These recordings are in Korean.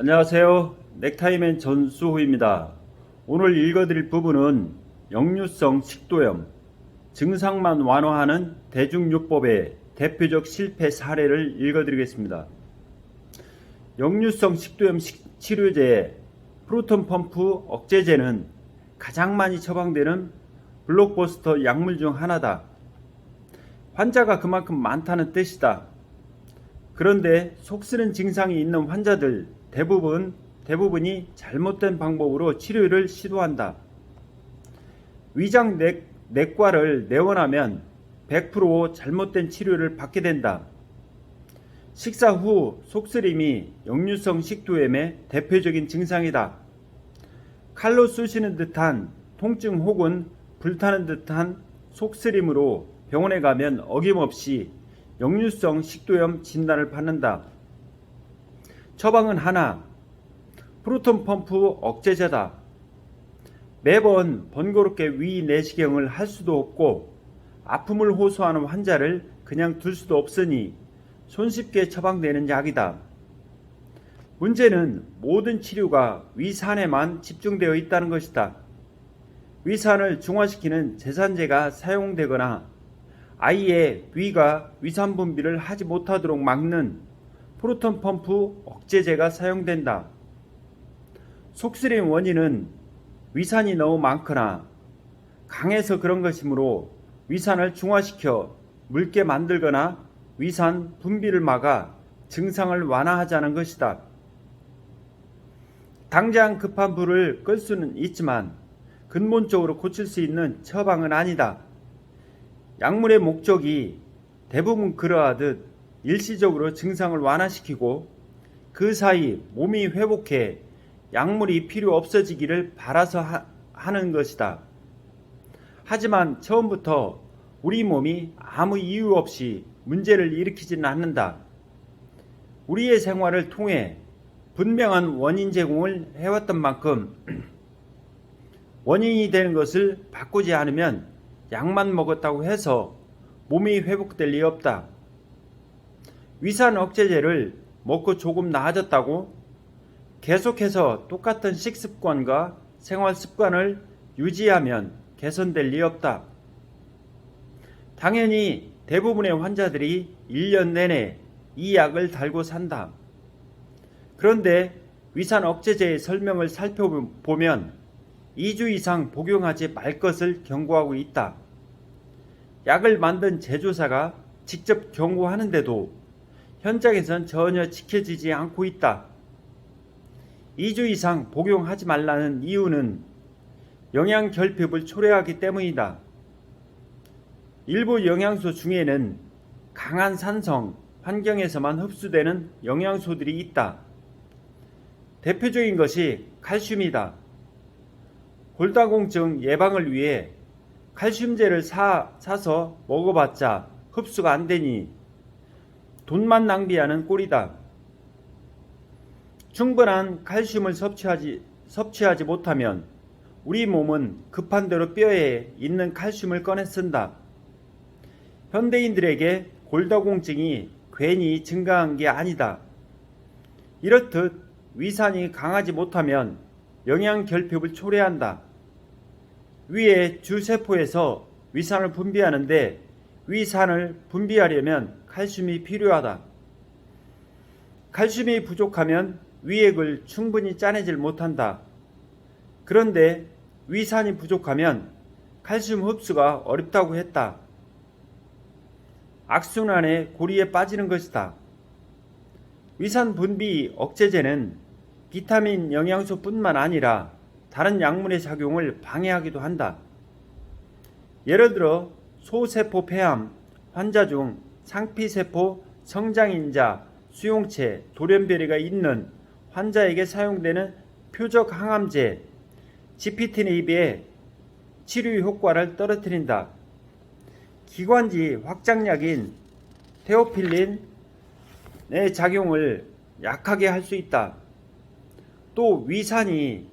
안녕하세요. 넥타이맨 전수호입니다. 오늘 읽어드릴 부분은 역류성 식도염 증상만 완화하는 대중요법의 대표적 실패 사례를 읽어드리겠습니다. 역류성 식도염 식- 치료제 프로톤 펌프 억제제는 가장 많이 처방되는 블록버스터 약물 중 하나다. 환자가 그만큼 많다는 뜻이다. 그런데 속 쓰는 증상이 있는 환자들 대부분 대부분이 잘못된 방법으로 치료를 시도한다. 위장 내, 내과를 내원하면 100% 잘못된 치료를 받게 된다. 식사 후 속쓰림이 역류성 식도염의 대표적인 증상이다. 칼로 쑤시는 듯한 통증 혹은 불타는 듯한 속쓰림으로 병원에 가면 어김없이 역류성 식도염 진단을 받는다. 처방은 하나, 프로톤 펌프 억제제다. 매번 번거롭게 위 내시경을 할 수도 없고 아픔을 호소하는 환자를 그냥 둘 수도 없으니 손쉽게 처방되는 약이다. 문제는 모든 치료가 위산에만 집중되어 있다는 것이다. 위산을 중화시키는 제산제가 사용되거나 아이의 위가 위산 분비를 하지 못하도록 막는 프로톤 펌프 억제제가 사용된다. 속쓰림 원인은 위산이 너무 많거나 강해서 그런 것이므로 위산을 중화시켜 묽게 만들거나 위산 분비를 막아 증상을 완화하자는 것이다. 당장 급한 불을 끌 수는 있지만 근본적으로 고칠 수 있는 처방은 아니다. 약물의 목적이 대부분 그러하듯 일시적으로 증상을 완화시키고 그 사이 몸이 회복해 약물이 필요 없어지기를 바라서 하, 하는 것이다. 하지만 처음부터 우리 몸이 아무 이유 없이 문제를 일으키지는 않는다. 우리의 생활을 통해 분명한 원인 제공을 해왔던 만큼 원인이 되는 것을 바꾸지 않으면 약만 먹었다고 해서 몸이 회복될 리 없다. 위산 억제제를 먹고 조금 나아졌다고 계속해서 똑같은 식습관과 생활 습관을 유지하면 개선될 리 없다. 당연히 대부분의 환자들이 1년 내내 이 약을 달고 산다. 그런데 위산 억제제의 설명을 살펴보면 2주 이상 복용하지 말 것을 경고하고 있다. 약을 만든 제조사가 직접 경고하는데도 현장에선 전혀 지켜지지 않고 있다. 2주 이상 복용하지 말라는 이유는 영양 결핍을 초래하기 때문이다. 일부 영양소 중에는 강한 산성, 환경에서만 흡수되는 영양소들이 있다. 대표적인 것이 칼슘이다. 골다공증 예방을 위해 칼슘제를 사, 사서 먹어봤자 흡수가 안 되니 돈만 낭비하는 꼴이다. 충분한 칼슘을 섭취하지, 섭취하지 못하면 우리 몸은 급한 대로 뼈에 있는 칼슘을 꺼내 쓴다. 현대인들에게 골다공증이 괜히 증가한 게 아니다. 이렇듯 위산이 강하지 못하면 영양 결핍을 초래한다. 위의 주세포에서 위산을 분비하는데 위산을 분비하려면 칼슘이 필요하다. 칼슘이 부족하면 위액을 충분히 짜내질 못한다. 그런데 위산이 부족하면 칼슘 흡수가 어렵다고 했다. 악순환의 고리에 빠지는 것이다. 위산 분비 억제제는 비타민 영양소뿐만 아니라 다른 약물의 작용을 방해하기도 한다. 예를 들어 소세포 폐암 환자 중 상피세포 성장인자 수용체 돌연변이가 있는 환자에게 사용되는 표적 항암제 지피티네입의 치료 효과를 떨어뜨린다. 기관지 확장약인 테오필린의 작용을 약하게 할 수 있다. 또 위산이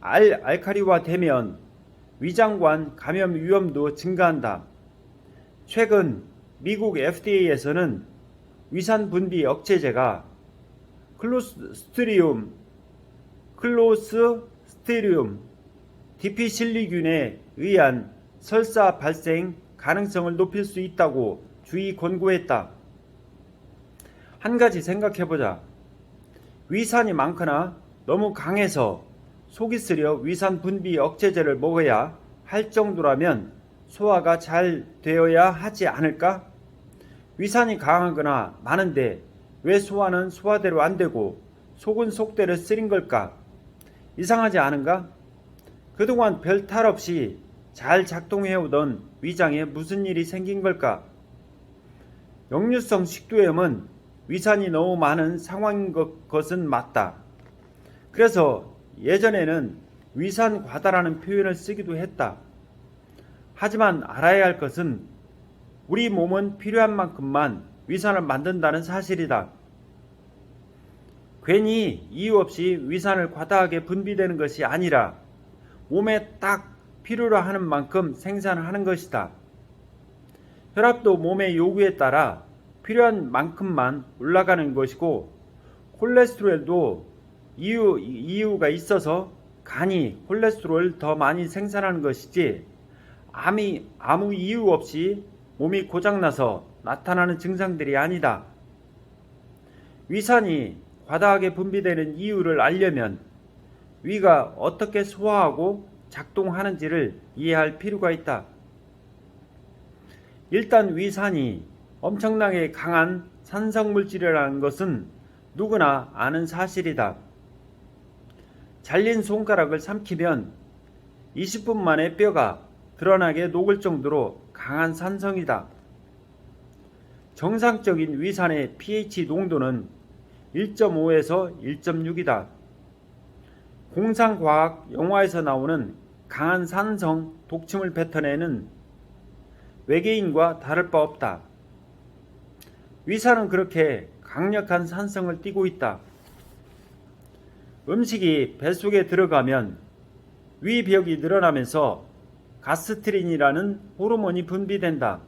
알, 알카리화 되면 위장관 감염 위험도 증가한다. 최근 미국 FDA에서는 위산 분비 억제제가 클로스트리움, 클로스스테리움, 디피실리균에 의한 설사 발생 가능성을 높일 수 있다고 주의 권고했다. 한 가지 생각해보자. 위산이 많거나 너무 강해서 속이 쓰려 위산 분비 억제제를 먹어야 할 정도라면 소화가 잘 되어야 하지 않을까? 위산이 강하거나 많은데 왜 소화는 소화대로 안 되고 속은 속대로 쓰린 걸까? 이상하지 않은가? 그동안 별 탈 없이 잘 작동해오던 위장에 무슨 일이 생긴 걸까? 역류성 식도염은 위산이 너무 많은 상황인 것, 것은 맞다. 그래서 예전에는 위산 과다라는 표현을 쓰기도 했다. 하지만 알아야 할 것은 우리 몸은 필요한 만큼만 위산을 만든다는 사실이다. 괜히 이유 없이 위산을 과다하게 분비되는 것이 아니라 몸에 딱 필요로 하는 만큼 생산하는 것이다. 혈압도 몸의 요구에 따라 필요한 만큼만 올라가는 것이고 콜레스테롤도 이유, 이유가 있어서 간이 콜레스테롤을 더 많이 생산하는 것이지 아무, 아무 이유 없이 몸이 고장나서 나타나는 증상들이 아니다. 위산이 과다하게 분비되는 이유를 알려면 위가 어떻게 소화하고 작동하는지를 이해할 필요가 있다. 일단 위산이 엄청나게 강한 산성물질이라는 것은 누구나 아는 사실이다. 잘린 손가락을 삼키면 20분 만에 뼈가 드러나게 녹을 정도로 강한 산성이다. 정상적인 위산의 pH 농도는 1.5에서 1.6이다. 공상과학 영화에서 나오는 강한 산성 독침을 뱉어내는 외계인과 다를 바 없다. 위산은 그렇게 강력한 산성을 띠고 있다. 음식이 뱃속에 들어가면 위벽이 늘어나면서 가스트린이라는 호르몬이 분비된다.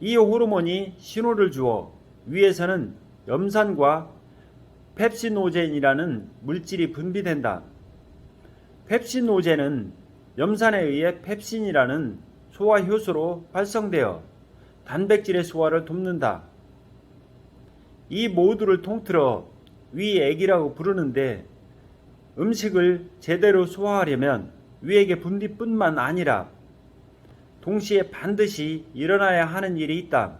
이 호르몬이 신호를 주어 위에서는 염산과 펩시노젠이라는 물질이 분비된다. 펩시노젠은 염산에 의해 펩신이라는 소화 효소로 활성되어 단백질의 소화를 돕는다. 이 모두를 통틀어 위액이라고 부르는데 음식을 제대로 소화하려면 위액의 분비뿐만 아니라 동시에 반드시 일어나야 하는 일이 있다.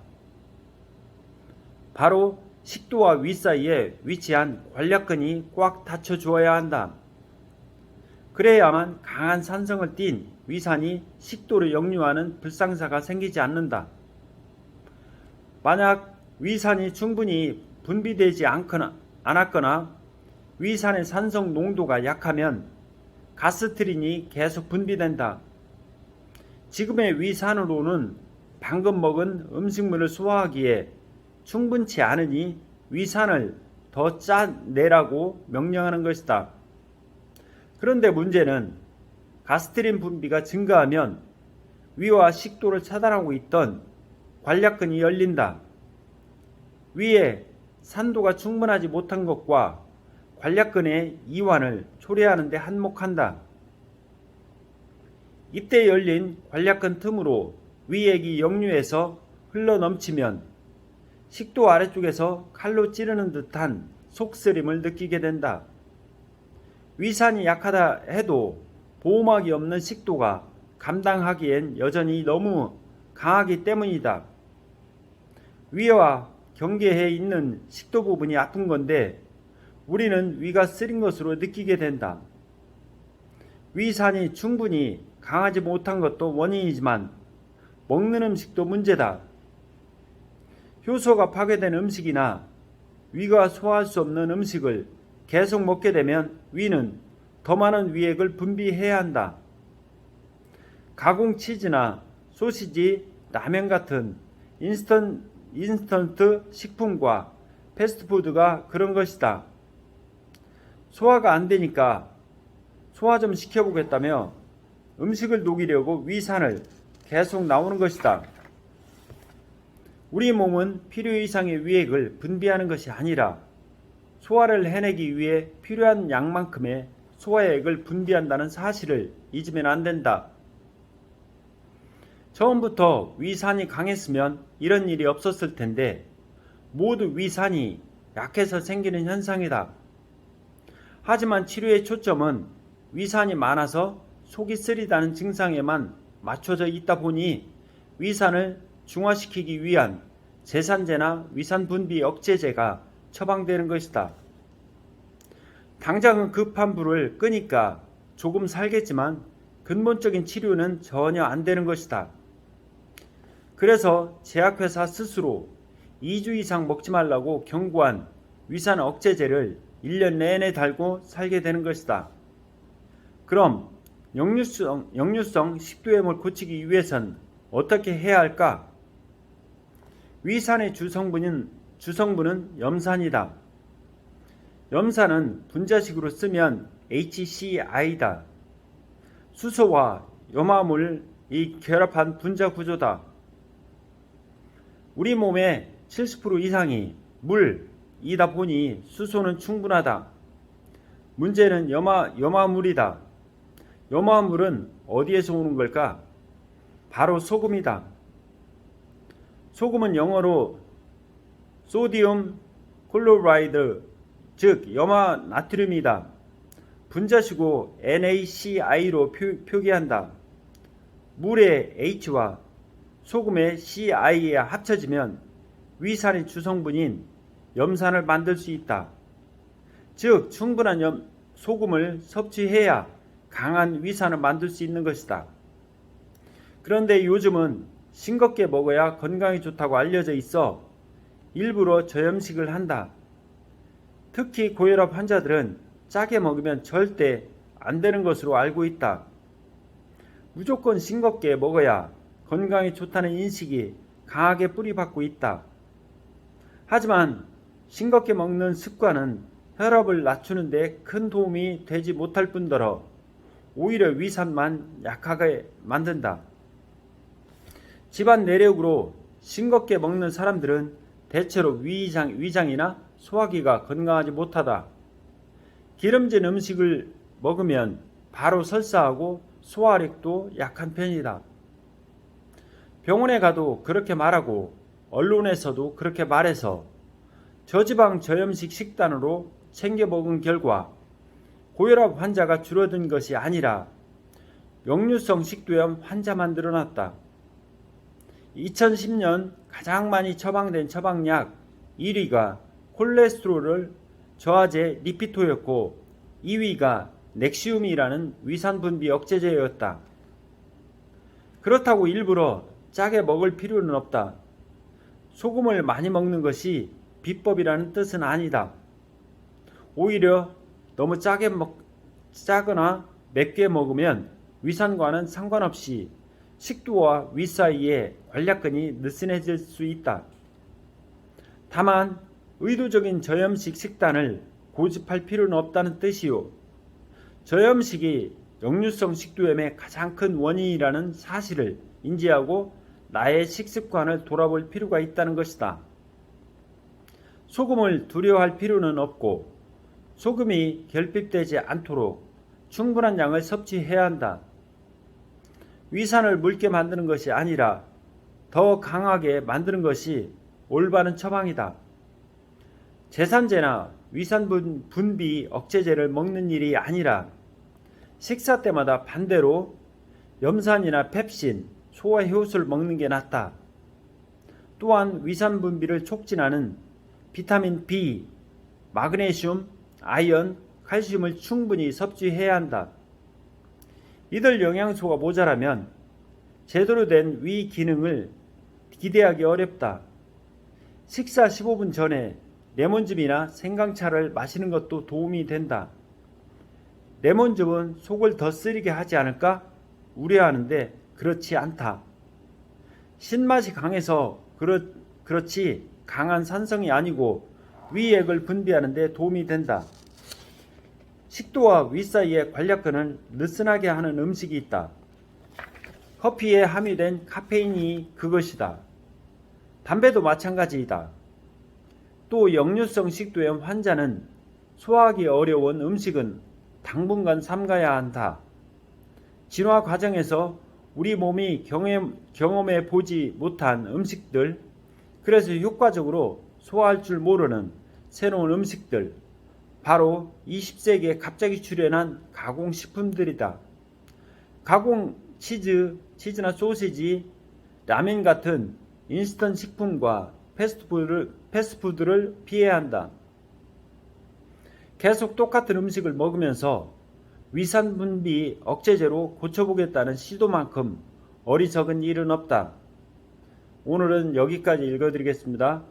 바로 식도와 위 사이에 위치한 관략근이 꽉 닫혀 주어야 한다. 그래야만 강한 산성을 띤 위산이 식도를 역류하는 불상사가 생기지 않는다. 만약 위산이 충분히 분비되지 않거나, 않았거나 위산의 산성 농도가 약하면 가스트린이 계속 분비된다. 지금의 위산으로는 방금 먹은 음식물을 소화하기에 충분치 않으니 위산을 더 짜내라고 명령하는 것이다. 그런데 문제는 가스트린 분비가 증가하면 위와 식도를 차단하고 있던 관략근이 열린다. 위에 산도가 충분하지 못한 것과 관략근의 이완을 초래하는데 한몫한다. 이때 열린 관략근 틈으로 위액이 역류해서 흘러 넘치면 식도 아래쪽에서 칼로 찌르는 듯한 속쓰림을 느끼게 된다. 위산이 약하다 해도 보호막이 없는 식도가 감당하기엔 여전히 너무 강하기 때문이다. 위와 경계해 있는 식도 부분이 아픈 건데 우리는 위가 쓰린 것으로 느끼게 된다. 위산이 충분히 강하지 못한 것도 원인이지만 먹는 음식도 문제다. 효소가 파괴된 음식이나 위가 소화할 수 없는 음식을 계속 먹게 되면 위는 더 많은 위액을 분비해야 한다. 가공 치즈나 소시지, 라면 같은 인스턴, 인스턴트 식품과 패스트푸드가 그런 것이다. 소화가 안 되니까 소화 좀 시켜보겠다며 음식을 녹이려고 위산을 계속 나오는 것이다. 우리 몸은 필요 이상의 위액을 분비하는 것이 아니라 소화를 해내기 위해 필요한 양만큼의 소화액을 분비한다는 사실을 잊으면 안 된다. 처음부터 위산이 강했으면 이런 일이 없었을 텐데 모두 위산이 약해서 생기는 현상이다. 하지만 치료의 초점은 위산이 많아서 속이 쓰리다는 증상에만 맞춰져 있다 보니 위산을 중화시키기 위한 제산제나 위산 분비 억제제가 처방되는 것이다. 당장은 급한 불을 끄니까 조금 살겠지만 근본적인 치료는 전혀 안 되는 것이다. 그래서 제약회사 스스로 2주 이상 먹지 말라고 경고한 위산 억제제를 1년 내내 달고 살게 되는 것이다. 그럼 역류성, 역류성 식도염을 고치기 위해선 어떻게 해야 할까? 위산의 주성분인, 주성분은 염산이다. 염산은 분자식으로 쓰면 HCI다. 수소와 염화물이 결합한 분자 구조다. 우리 몸의 70% 이상이 물 이다 보니 수소는 충분하다. 문제는 염화, 염화물이다. 염화물은 어디에서 오는 걸까? 바로 소금이다. 소금은 영어로 소디움 클로라이드 즉 염화 나트륨이다. 분자시고 NaCl로 표, 기한다 물의 H와 소금의 CI에 합쳐지면 위산의 주성분인 염산을 만들 수 있다. 즉 충분한 염, 소금을 섭취해야 강한 위산을 만들 수 있는 것이다. 그런데 요즘은 싱겁게 먹어야 건강에 좋다고 알려져 있어 일부러 저염식을 한다. 특히 고혈압 환자들은 짜게 먹으면 절대 안 되는 것으로 알고 있다. 무조건 싱겁게 먹어야 건강에 좋다는 인식이 강하게 뿌리박고 있다. 하지만 싱겁게 먹는 습관은 혈압을 낮추는 데 큰 도움이 되지 못할 뿐더러 오히려 위산만 약하게 만든다. 집안 내력으로 싱겁게 먹는 사람들은 대체로 위장, 위장이나 소화기가 건강하지 못하다. 기름진 음식을 먹으면 바로 설사하고 소화력도 약한 편이다. 병원에 가도 그렇게 말하고 언론에서도 그렇게 말해서 저지방 저염식 식단으로 챙겨 먹은 결과 고혈압 환자가 줄어든 것이 아니라 역류성 식도염 환자만 늘어났다. 2010년 가장 많이 처방된 처방약 1위가 콜레스테롤을 저하제 리피토였고 2위가 넥시움이라는 위산 분비 억제제였다. 그렇다고 일부러 짜게 먹을 필요는 없다. 소금을 많이 먹는 것이 비법이라는 뜻은 아니다. 오히려 너무 짜게 먹, 짜거나 맵게 먹으면 위산과는 상관없이 식도와 위 사이에 관략근이 느슨해질 수 있다. 다만 의도적인 저염식 식단을 고집할 필요는 없다는 뜻이요. 저염식이 역류성 식도염의 가장 큰 원인이라는 사실을 인지하고 나의 식습관을 돌아볼 필요가 있다는 것이다. 소금을 두려워할 필요는 없고 소금이 결핍되지 않도록 충분한 양을 섭취해야 한다. 위산을 묽게 만드는 것이 아니라 더 강하게 만드는 것이 올바른 처방이다. 제산제나 위산 분비 억제제를 먹는 일이 아니라 식사 때마다 반대로 염산이나 펩신, 소화 효소를 먹는 게 낫다. 또한 위산 분비를 촉진하는 비타민 B, 마그네슘, 아연, 칼슘을 충분히 섭취해야 한다. 이들 영양소가 모자라면 제대로 된 위 기능을 기대하기 어렵다. 식사 15분 전에 레몬즙이나 생강차를 마시는 것도 도움이 된다. 레몬즙은 속을 더 쓰리게 하지 않을까 우려하는데 그렇지 않다. 신맛이 강해서 그렇, 그렇지 강한 산성이 아니고 위액을 분비하는 데 도움이 된다. 식도와 위 사이에 관략근을 느슨하게 하는 음식이 있다. 커피에 함유된 카페인이 그것이다. 담배도 마찬가지이다. 또 역류성 식도염 환자는 소화하기 어려운 음식은 당분간 삼가야 한다. 진화 과정에서 우리 몸이 경험, 경험해 보지 못한 음식들, 그래서 효과적으로 소화할 줄 모르는 새로운 음식들, 바로 20세기에 갑자기 출현한 가공식품들이다. 가공 치즈, 치즈나 소시지, 라면 같은 인스턴트 식품과 패스트푸드를, 패스트푸드를 피해야 한다. 계속 똑같은 음식을 먹으면서 위산 분비 억제제로 고쳐보겠다는 시도만큼 어리석은 일은 없다. 오늘은 여기까지 읽어드리겠습니다.